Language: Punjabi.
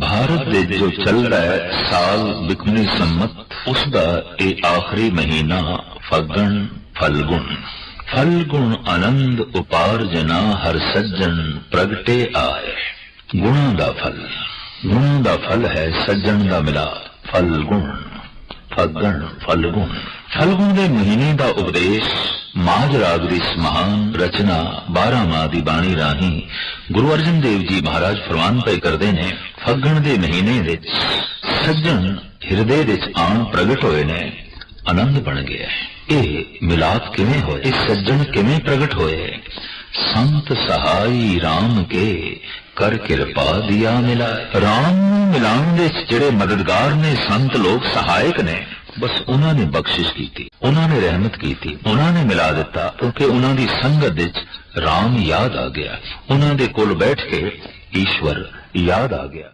ਭਾਰਤ ਦੇ ਜੋ ਚੱਲਦਾ ਹੈ, ਸਾਲ ਬਿਕਮਨੀ ਸੰਮਤ, ਉਸ ਦਾ ਇਹ ਆਖਰੀ ਮਹੀਨਾ ਫਗਣ ਫਲਗੁਣ। ਫਲਗੁਣ ਆਨੰਦ ਉਪਾਰਜਨਾ ਹਰ ਸੱਜਣ ਪ੍ਰਗਟੇ ਆਏ। ਗੁਣਾਂ ਦਾ ਫਲ, ਗੁਣਾਂ ਦਾ ਫਲ ਹੈ ਸੱਜਣ ਦਾ ਮਿਲਾ ਫਲਗੁਣ ਫਗਣ ਫਲਗੁਣ। ਫਲਗੁਣ ਦੇ ਮਹੀਨੇ ਦਾ ਉਪਦੇਸ਼ ਮਾਝ ਰਾਗ ਦੀ ਇਸ ਮਹਾਨ ਰਚਨਾ 12 ਮਾਹ ਦੀ ਬਾਣੀ ਰਾਹੀਂ ਗੁਰੂ ਅਰਜਨ ਦੇਵ ਜੀ ਮਹਾਰਾਜ ਫਰਮਾਨ ਪਏ ਕਰਦੇ ਨੇ ਫਗਣ ਦੇ ਮਹੀਨੇ ਵਿੱਚ ਸੱਜਣ ਹਿਰਦੇ ਵਿੱਚ ਆਣ ਪ੍ਰਗਟ ਹੋਏ ਨੇ, ਆਨੰਦ ਬਣ ਗਿਆ ਇਹ ਮਿਲਾਪ ਕਿਵੇਂ ਹੋਏ ਇਹ ਸੱਜਣ ਕਿਵੇਂ ਪ੍ਰਗਟ ਹੋਏ? ਸੰਤ ਸਹਾਈ RAM ਕੇ ਕਰ ਕਿਰਪਾ ਦਿਆ ਮਿਲਾ RAM ਨੂੰ ਮਿਲਾਉਣ ਦੇ ਜਿਹੜੇ ਮਦਦਗਾਰ ਨੇ, ਸੰਤ ਲੋਕ ਸਹਾਇਕ ਨੇ, ਬਸ ਉਹਨਾਂ ਨੇ ਬਖਸ਼ਿਸ਼ ਕੀਤੀ, ਉਹਨਾਂ ਨੇ ਰਹਿਮਤ ਕੀਤੀ, ਉਹਨਾਂ ਨੇ ਮਿਲਾ ਦਿੱਤਾ, ਕਿਉਂਕਿ ਉਹਨਾਂ ਦੀ ਸੰਗਤ ਵਿੱਚ ਰਾਮ ਯਾਦ ਆ ਗਿਆ। ਉਹਨਾਂ ਦੇ ਕੋਲ ਬੈਠ ਕੇ ਈਸ਼ਵਰ ਯਾਦ ਆ ਗਿਆ।